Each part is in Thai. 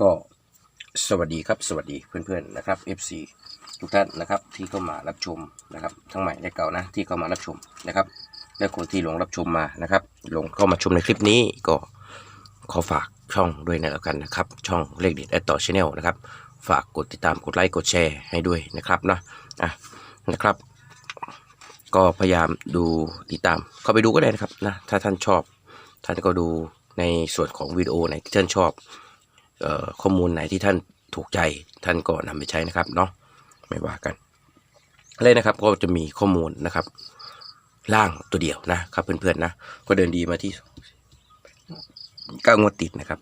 ก็สวัสดีครับสวัสดีเพื่อนๆนะครับ FC ทุกท่านนะครับที่เข้ามารับชมนะครับ ทั้งใหม่และเก่านะที่เข้ามารับชมนะครับ และคนที่หลงรับชมมานะครับหลงเข้ามาชมในคลิปนี้ก็ขอฝากช่องด้วยนะแล้วกันนะครับ ช่องเลขเด็ดแอดต่อชาแนลนะครับ ฝากกดติดตามกดไลค์กดแชร์ให้ด้วยนะครับเนาะอะนะครับ ก็พยายามดูติดตาม เข้าไปดูก็ได้นะครับนะถ้าท่านชอบ ท่านก็ดูในส่วนของวิดีโอไหนที่ท่านชอบ ข้อมูลไหนที่ท่านถูกใจท่านก็นำไปใช้นะครับเนาะไม่ว่ากันเลยนะครับก็จะมีข้อมูลนะครับ ล่างตัวเดียวนะครับเพื่อนๆนะก็เดินดีมาที่เก้างวดติดนะครับ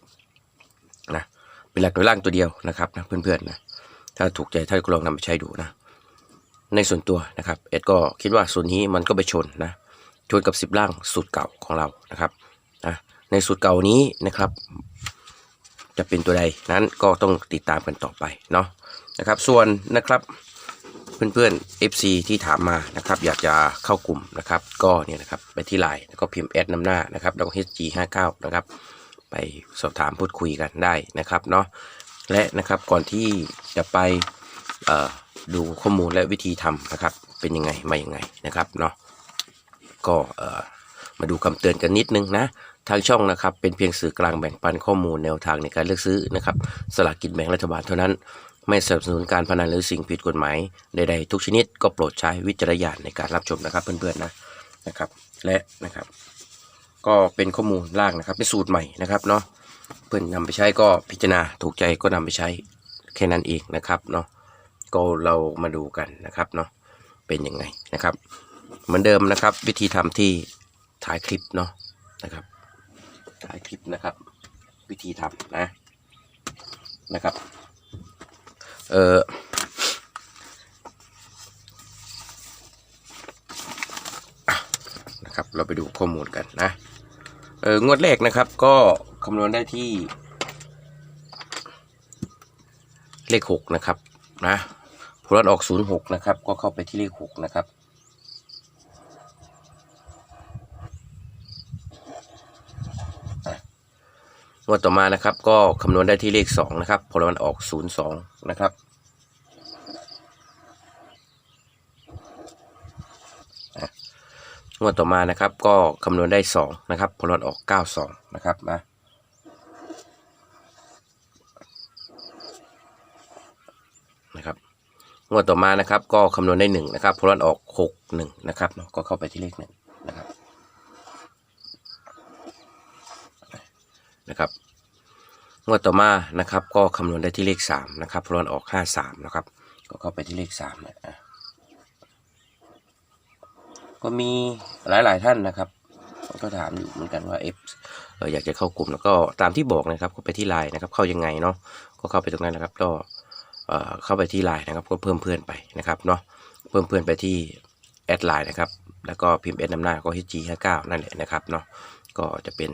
นะเป็นหลักโดยล่างตัวเดียวนะครับนะเพื่อนๆนะถ้าถูกใจท่านก็ลองนำไปใช้ดูนะในส่วนตัวนะครับเอ็ดก็คิดว่าส่วนนี้มันก็ไปชนนะชนกับสิบล่างสูตรเก่าของเรานะครับนะในสูตรเก่านี้นะครับ จะเป็นตัวใดนั้นก็ต้องติดตามกันต่อไปเนาะนะครับ ส่วนนะครับเพื่อนๆ FC ที่ถามมานะครับอยากจะเข้ากลุ่มนะครับ ก็เนี่ยนะครับไปที่ไลน์แล้วก็พิมพ์แอดนำหน้านะครับแล้วก็ HG59 นะครับ ไปสอบถามพูดคุยกันได้นะครับเนาะและนะครับก่อนที่จะไปดูข้อมูลและวิธีทำนะครับ เป็นยังไงมาอยังไงนะครับเนาะก็มาดูคำเตือนกันนิดนึงนะ ทางช่องนะครับเป็นเพียงสื่อกลางแบ่งปันข้อมูลแนวทางในการเลือกซื้อนะครับสลากกินแบ่งรัฐบาลเท่านั้น ไม่สนับสนุนการพนันหรือสิ่งผิดกฎหมายใดๆทุกชนิดก็โปรดใช้วิจารณญาณในการรับชมนะครับเพื่อนๆนะนะครับ และนะครับ ก็เป็นข้อมูลล่างนะครับเป็นสูตรใหม่นะครับเนาะเพื่อนนำไปใช้ก็พิจารณาถูกใจก็นำไปใช้แค่นั้นเองนะครับเนาะก็เรามาดูกันนะครับเนาะเป็นยังไงนะครับ เหมือนเดิมนะครับ วิธีทำที่ถ่ายคลิปเนาะนะครับ ถ่ายคลิปนะครับ วิธีทำนะนะครับ เออนะครับ เราไปดูข้อมูลกันนะ เอองวดแรกนะครับก็คำนวณได้ที่ เลขหกนะครับนะผลลัพธ์ออกศูนย์หกนะครับ ก็เข้าไปที่เลขหกนะครับ งวดต่อมานะครับ ก็คำนวณได้ที่เลข 2 นะครับผลมันออก 02 นะครับ งวดต่อมานะครับ ก็คำนวณได้ 2 นะครับผลมันออก 92 นะครับนะนะครับงวดต่อมานะครับ ก็คำนวณได้1นะครับผลลัพธ์ออก 61 นะครับก็เข้าไปที่เลข1 งวดต่อมานะครับ ก็คำนวณได้ที่เลขสามนะครับพลอนออกห้าสามนะครับ ก็เข้าไปที่เลขสามนะก็มีหลายๆท่านนะครับ ก็ถามอยู่เหมือนกันว่าเอฟเออยากจะเข้ากลุ่มแล้วก็ตามที่บอกนะครับ ก็ไปที่ไลน์นะครับ เข้ายังไงเนาะก็เข้าไปตรงนั้นนะครับ ก็เข้าไปที่ไลน์นะครับ ก็เพิ่มเพื่อนไปนะครับเนาะเพิ่มเพื่อนไปที่แอดไลน์นะครับ แล้วก็พิมพ์แอดนำหน้าก็ HG 5 9นั่นแหละนะครับเนาะก็จะเป็น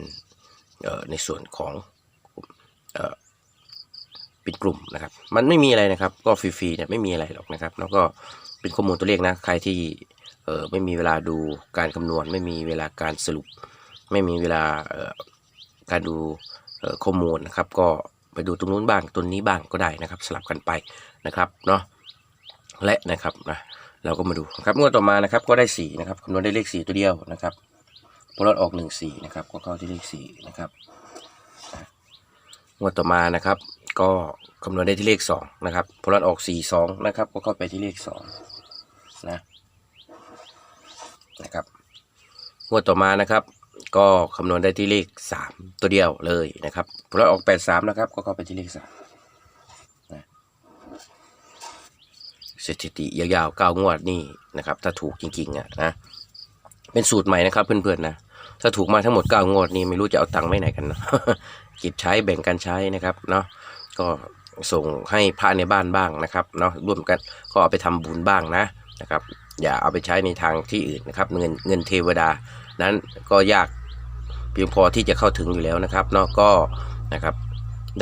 ในส่วนของ ป็นกลุ่มนะครับ มันไม่มีอะไรนะครับ ก็ฟรีๆเนี่ยไม่มีอะไรหรอกนะครับ แล้วก็เป็นข้อมูลตัวเลขนะ ใครที่เออไม่มีเวลาดูการคำนวณ ไม่มีเวลาการสรุป ไม่มีเวลาเออการดูเออข้อมูลนะครับ ก็ไปดูตรงนู้นบ้างตรงนี้บ้างก็ได้นะครับ สลับกันไปนะครับเนาะและนะครับนะเราก็มาดูนะครับงวดต่อมานะครับก็ได้สี่นะครับคำนวณได้เลขสี่ตัวเดียวนะครับพอลดออกหนึ่งสี่นะครับก็เข้าที่เลขสี่นะครับ งวดต่อมานะครับ ก็คำนวณได้ที่เลขสองนะครับพลันออกสี่สองนะครับ ก็เข้าไปที่เลขสองนะนะครับงวดต่อมานะครับ ก็คำนวณได้ที่เลขสามตัวเดียวเลยนะครับพลันออกแปดสามนะครับ ก็เข้าไปที่เลขสามนะสถิติยาวๆเก้างวดนี่นะครับ ถ้าถูกจริงๆอะนะเป็นสูตรใหม่นะครับเพื่อนๆนะ ถ้าถูกมาทั้งหมดเก้างวดนี่ไม่รู้จะเอาตังค์ไว้ไหนกันนะกิบใช้แบ่งกันใช้นะครับเนาะก็ส่งให้พระในบ้านบ้างนะครับเนาะร่วมกันก็เอาไปทำบุญบ้างนะนะครับ อย่าเอาไปใช้ในทางที่อื่นนะครับ เงินเงินเทวดา นั้นก็ยากเพียงพอที่จะเข้าถึงอยู่แล้วนะครับเนาะก็นะครับ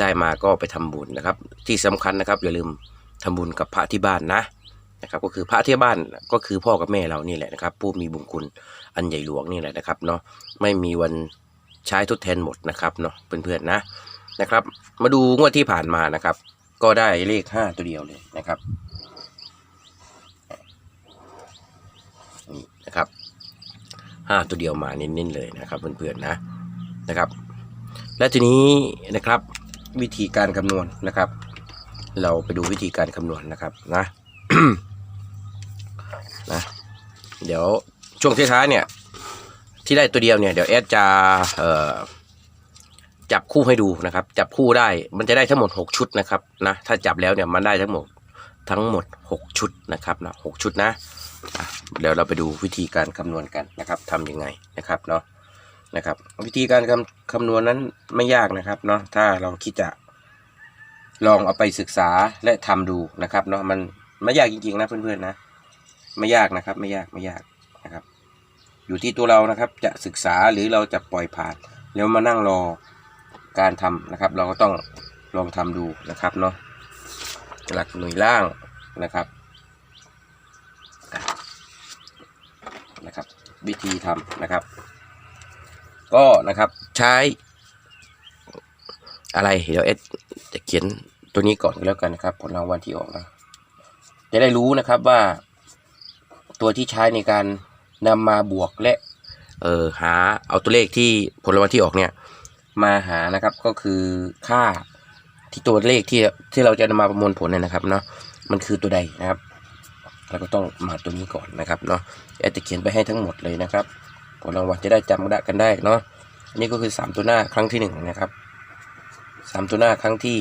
ได้มาก็ไปทำบุญนะครับ ที่สำคัญนะครับ อย่าลืมทำบุญกับพระที่บ้านนะนะครับ ก็คือพระที่บ้านก็คือพ่อกับแม่เรานี่แหละนะครับ ผู้มีบุญคุณ อันใหญ่หลวงนี่แหละนะครับเนาะไม่มีวันใช้ทดแทนหมดนะครับเนาะเพื่อนๆนะนะครับ มาดูงวดที่ผ่านมานะครับ ก็ได้เลขห้าตัวเดียวเลยนะครับนี่นะครับห้าตัวเดียวมาเน้นๆเลยนะครับเพื่อนๆนะนะครับ และทีนี้นะครับวิธีการคำนวณนะครับ เราไปดูวิธีการคำนวณนะครับนะนะ เดี๋ยว ช่วงท้ายๆเนี่ย ที่ได้ตัวเดียวเนี่ยเดี๋ยวแอดจะเอ่อจับคู่ให้ดูนะครับ จับคู่ได้มันจะได้ทั้งหมด 6 ชุดนะครับนะถ้าจับแล้วเนี่ยมันได้ทั้งหมดทั้งหมด 6 ชุดนะครับนะหกชุดนะอะเดี๋ยวเราไปดูวิธีการคำนวณกันนะครับทำยังไงนะครับเนาะนะครับ วิธีการคำคำนวณนั้นไม่ยากนะครับเนาะถ้าเราคิดจะลองเอาไปศึกษาและทำดูนะครับเนาะมันไม่ยากจริงๆนะเพื่อนๆนะ ไม่ยากนะครับ ไม่ยากไม่ยากนะครับ อยู่ที่ตัวเรานะครับ จะศึกษาหรือเราจะปล่อยผ่านแล้วมานั่งรอการทำนะครับ เราก็ต้องลองทำดูนะครับเนาะหลักหน่วยล่างนะครับนะครับ วิธีทำนะครับ ก็นะครับใช้ อะไรเดี๋ยวเอสจะเขียนตัวนี้ก่อนก็แล้วกันนะครับ ผลรางวัลที่ออกนะจะได้รู้นะครับว่าตัวที่ใช้ในการ นำมาบวกและเออหาเอาตัวเลขที่ผลรางวัลที่ออกเนี่ย มาหานะครับก็คือค่าที่ตัวเลขที่ที่เราจะนำมาประมวลผลเนี่ยนะครับเนาะมันคือตัวใดนะครับเราก็ต้องมาตัวนี้ก่อนนะครับเนาะแอดจะเขียนไปให้ทั้งหมดเลยนะครับ ผลรางวัลจะได้จำได้กันได้เนาะอันนี้ก็คือ 3 ตัวหน้าครั้งที่ 1 นะครับ 3 ตัวหน้าครั้งที่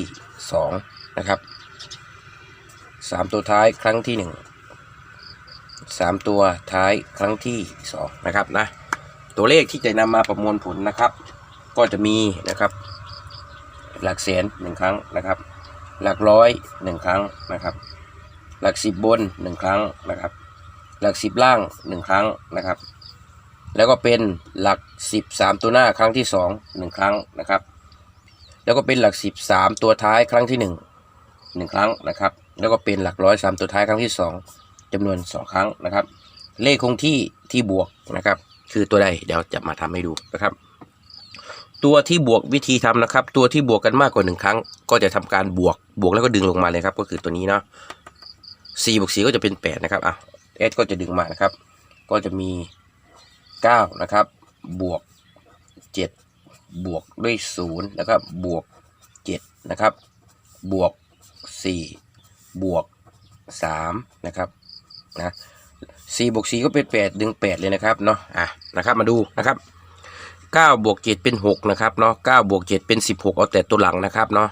2 นะครับ 3 ตัวท้ายครั้งที่ 1 สามตัวท้ายครั้งที่สองนะครับนะตัวเลขที่จะนำมาประมวลผลนะครับ ก็จะมีนะครับหลักแสนหนึ่งครั้งนะครับ หลักร้อยหนึ่งครั้งนะครับ หลักสิบบนหนึ่งครั้งนะครับ หลักสิบล่างหนึ่งครั้งนะครับ แล้วก็เป็นหลักสิบสามตัวหน้าครั้งที่สองหนึ่งครั้งนะครับ แล้วก็เป็นหลักสิบสามตัวท้ายครั้งที่หนึ่งหนึ่งครั้งนะครับ แล้วก็เป็นหลักร้อยสามตัวท้ายครั้งที่สอง จำนวนสองครั้งนะครับ เลขคงที่ที่บวกนะครับ คือตัวใดเดี๋ยวจะมาทำให้ดูนะครับ ตัวที่บวกวิธีทำนะครับ ตัวที่บวกกันมากกว่าหนึ่งครั้ง ก็จะทำการบวกบวกแล้วก็ดึงลงมาเลยครับ ก็คือตัวนี้เนาะสี่บวกสี่ก็จะเป็นแปดนะครับอะเอสก็จะดึงมานะครับ ก็จะมีเก้านะครับ บวกเจ็ดบวกด้วยศูนย์นะครับ บวกเจ็ดนะครับ บวกสี่บวกสามนะครับ นะสี่บวกสี่ก็เป็นแปดดึงแปดเลยนะครับเนาะอะนะครับมาดูนะครับเก้าบวกเจ็ดเป็นหกนะครับเนาะเก้าบวกเจ็ดเป็นสิบหกเอาแต่ตัวหลังนะครับเนาะ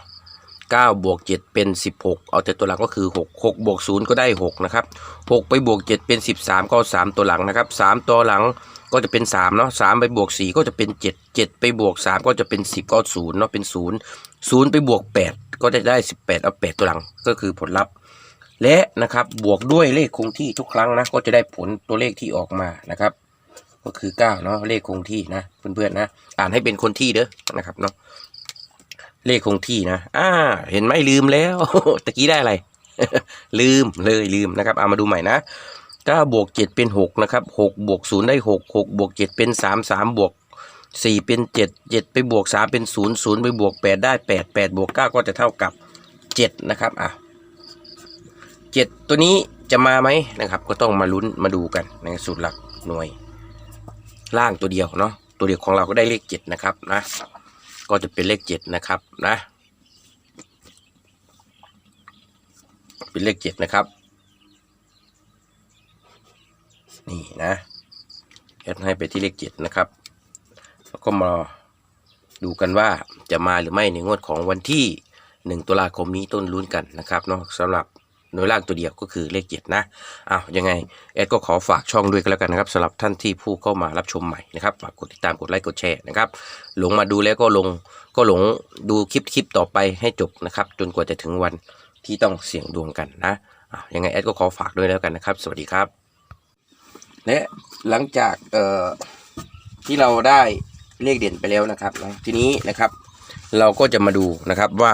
เก้าบวกเจ็ดเป็นสิบหกเอาแต่ตัวหลังก็คือหกหกบวกศูนย์ก็ได้หกนะครับหกไปบวกเจ็ดเป็นสิบสามก็สามตัวหลังนะครับสามตัวหลังก็จะเป็นสามเนาะสามไปบวกสี่ก็จะเป็นเจ็ดเจ็ดไปบวกสามก็จะเป็นสิบก็ศูนย์เนาะเป็นศูนย์ศูนย์ไปบวกแปดก็จะได้สิบแปดเอาแปดตัวหลังก็คือผลลัพธ์ และนะครับบวกด้วยเลขคงที่ทุกครั้งนะก็จะได้ผลตัวเลขที่ออกมานะครับ ก็คือ9เนาะเลขคงที่นะเพื่อนๆนะอ่านให้เป็นคนที่เด้อนะครับเนาะเลขคงที่นะอ่าเห็นไหมลืมแล้วตะกี้ได้อะไร ลืมเลยลืมนะครับเอามาดูใหม่นะ9บวก7เป็น6นะครับ6บวก0ได้6 6บวก7เป็น3 3บวก4เป็น7 7ไปบวก3เป็น0 0ไปบวก8ได้8 8บวก9ก็จะเท่ากับ7นะครับอะ เจ็ดตัวนี้จะมาไหมนะครับ ก็ต้องมาลุ้นมาดูกันในสูตรหลักหน่วย ล่างตัวเดียวเนาะตัวเดียวของเราก็ได้เลขเจ็ดนะครับนะก็จะเป็นเลขเจ็ดนะครับนะ เป็นเลขเจ็ดนะครับ นี่นะแอดให้ไปที่เลขเจ็ดนะครับแล้วก็มาดูกันว่าจะมาหรือไม่ในงวดของวันที่หนึ่งตุลาคมนี้ต้นลุ้นกันนะครับเนาะสำหรับ หน่วยล่างตัวเดียวก็คือเลขเจ็ดนะอ้าวยังไงแอดก็ขอฝากช่องด้วยกันแล้วกันนะครับสำหรับท่านที่ผู้เข้ามารับชมใหม่นะครับฝากกดติดตามกดไลค์กดแชร์นะครับหลงมาดูแล้วก็ลงก็หลงดูคลิปคลิปต่อไปให้จบนะครับจนกว่าจะถึงวันที่ต้องเสี่ยงดวงกันนะอ้าวยังไงแอดก็ขอฝากด้วยแล้วกันนะครับ สวัสดีครับ และหลังจากเอ่อที่เราได้เลขเด่นไปแล้วนะครับ ทีนี้นะครับ เราก็จะมาดูนะครับว่า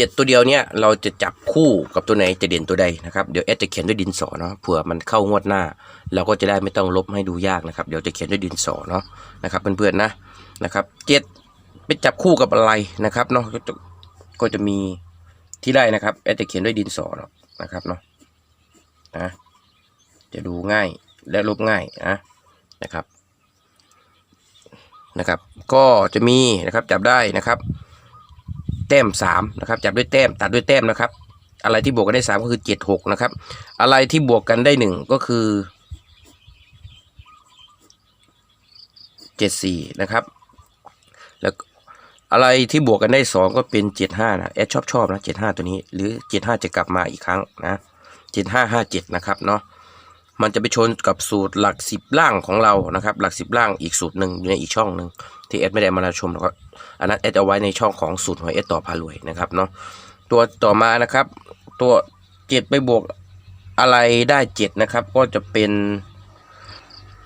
เจ็ดตัวเดียวเนี่ยเราจะจับคู่กับตัวไหนจะเด่นตัวใดนะครับเดี๋ยวแอดจะเขียนด้วยดินสอเนาะเผื่อมันเข้างวดหน้า เราก็จะได้ไม่ต้องลบให้ดูยากนะครับ เดี๋ยวจะเขียนด้วยดินสอเนาะนะครับเพื่อนๆนะนะครับเจ็ดไปจับคู่กับอะไรนะครับเนาะก็จะก็จะมีที่ได้นะครับแอดจะเขียนด้วยดินสอเนาะนะครับเนาะนะจะดูง่ายและลบง่ายนะนะครับนะครับ ก็จะมีนะครับจับได้นะครับ แต้มสามนะครับจับด้วยแต้มตัดด้วยแต้มนะครับ อะไรที่บวกกันได้สามก็คือเจ็ดหกนะครับ อะไรที่บวกกันได้หนึ่งก็คือเจ็ดสี่นะครับ แล้วอะไรที่บวกกันได้สองก็เป็นเจ็ดห้านะแอดชอบชอบนะเจ็ดห้าตัวนี้ หรือเจ็ดห้าจะกลับมาอีกครั้งนะเจ็ดห้าห้าเจ็ดนะครับเนาะ มันจะไปชนกับสูตรหลักสิบล่างของเรานะครับ หลักสิบล่างอีกสูตรหนึ่งอยู่ในอีกช่องหนึ่งที่แอดไม่ได้มาชมนะครับอันนั้นแอดเอาไว้ในช่องของสูตรหวยแอดต่อพารวยนะครับเนาะตัวต่อมานะครับ ตัวเจ็ดไปบวกอะไรได้เจ็ดนะครับ ก็จะเป็น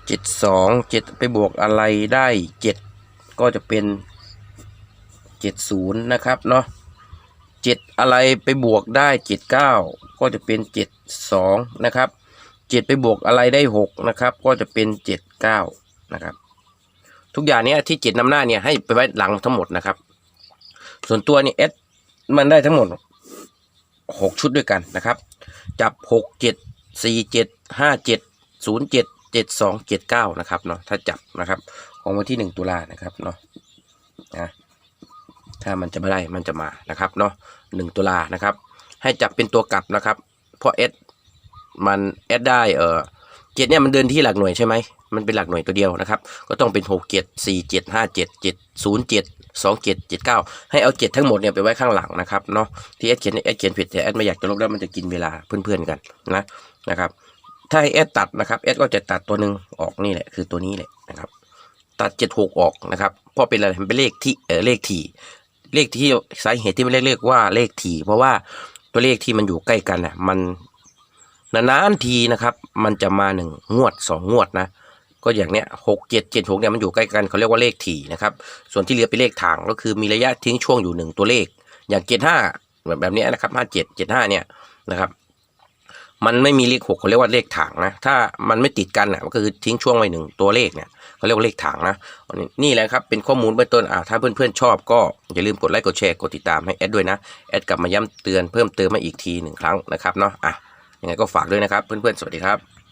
เจ็ดสองเจ็ดไปบวกอะไรได้เจ็ดก็จะเป็นเจ็ดศูนย์นะครับเนาะเจ็ดอะไรไปบวกได้เจ็ดเก้าก็จะเป็นเจ็ดสองนะครับ เจ็ดไปบวกอะไรได้หกนะครับ ก็จะเป็นเจ็ดเก้านะครับ ทุกอย่างเนี้ยที่เจ็ดนำหน้าเนี่ยให้ไปไว้หลังทั้งหมดนะครับ ส่วนตัวเนี่ยเอสมันได้ทั้งหมดหกชุดด้วยกันนะครับ จับหกเจ็ดสี่เจ็ดห้าเจ็ดศูนย์เจ็ดเจ็ดสองเจ็ดเก้านะครับเนาะถ้าจับนะครับ ของวันที่หนึ่งตุลานะครับเนาะนะถ้ามันจะไม่ได้มันจะมานะครับเนาะหนึ่งตุลานะครับ ให้จับเป็นตัวกลับนะครับเพราะเอส มันเอสได้เออเจ็ดเนี่ยมันเดินที่หลักหน่วยใช่ไหมมันเป็นหลักหน่วยตัวเดียวนะครับ ก็ต้องเป็นหกเจ็ดสี่เจ็ดห้าเจ็ดเจ็ดศูนย์เจ็ดสองเจ็ดเจ็ดเก้าให้เอาเจ็ดทั้งหมดเนี่ยไปไว้ข้างหลังนะครับเนาะที่แอดเขียนแอดเขียนผิดแต่แอดไม่อยากจะลบแล้วมันจะกินเวลาเพื่อนๆกันนะนะครับ ถ้าให้แอดตัดนะครับแอดก็จะตัดตัวหนึ่งออกนี่แหละคือตัวนี้แหละนะครับ ตัดเจ็ดหกออกนะครับเพราะเป็นอะไรเป็นเลขที่เออเลขถี่เลขที่สาเหตุที่ไม่เรียกว่าเลขถี่เพราะว่าตัวเลขที่มันอยู่ใกล้กันน่ะมัน นานๆทีนะครับ มันจะมาหนึ่งงวดสองงวดนะก็อย่างเนี้ยหกเจ็ดเจ็ดหกเนี่ยมันอยู่ใกล้กันเขาเรียกว่าเลขถี่นะครับ ส่วนที่เหลือเป็นเลขทางก็คือมีระยะทิ้งช่วงอยู่หนึ่งตัวเลข อย่างเจ็ดห้าแบบแบบนี้นะครับห้าเจ็ดเจ็ดห้าเนี่ยนะครับ มันไม่มีเลขหกเขาเรียกว่าเลขถางนะ ถ้ามันไม่ติดกันอะก็คือทิ้งช่วงไว้หนึ่งตัวเลขเนี่ยเขาเรียกว่าเลขถางนะนี่แหละครับเป็นข้อมูลเบื้องต้นอ่าถ้าเพื่อนๆชอบก็อย่าลืมกดไลค์กดแชร์กดติดตามให้แอดด้วยนะแอดกลับมาย้ำเตือนเพิ่มเติมมาอีกทีหนึ่งครั้งนะครับเนาะอะ ยังไงก็ฝากด้วยนะครับ เพื่อนๆ สวัสดีครับ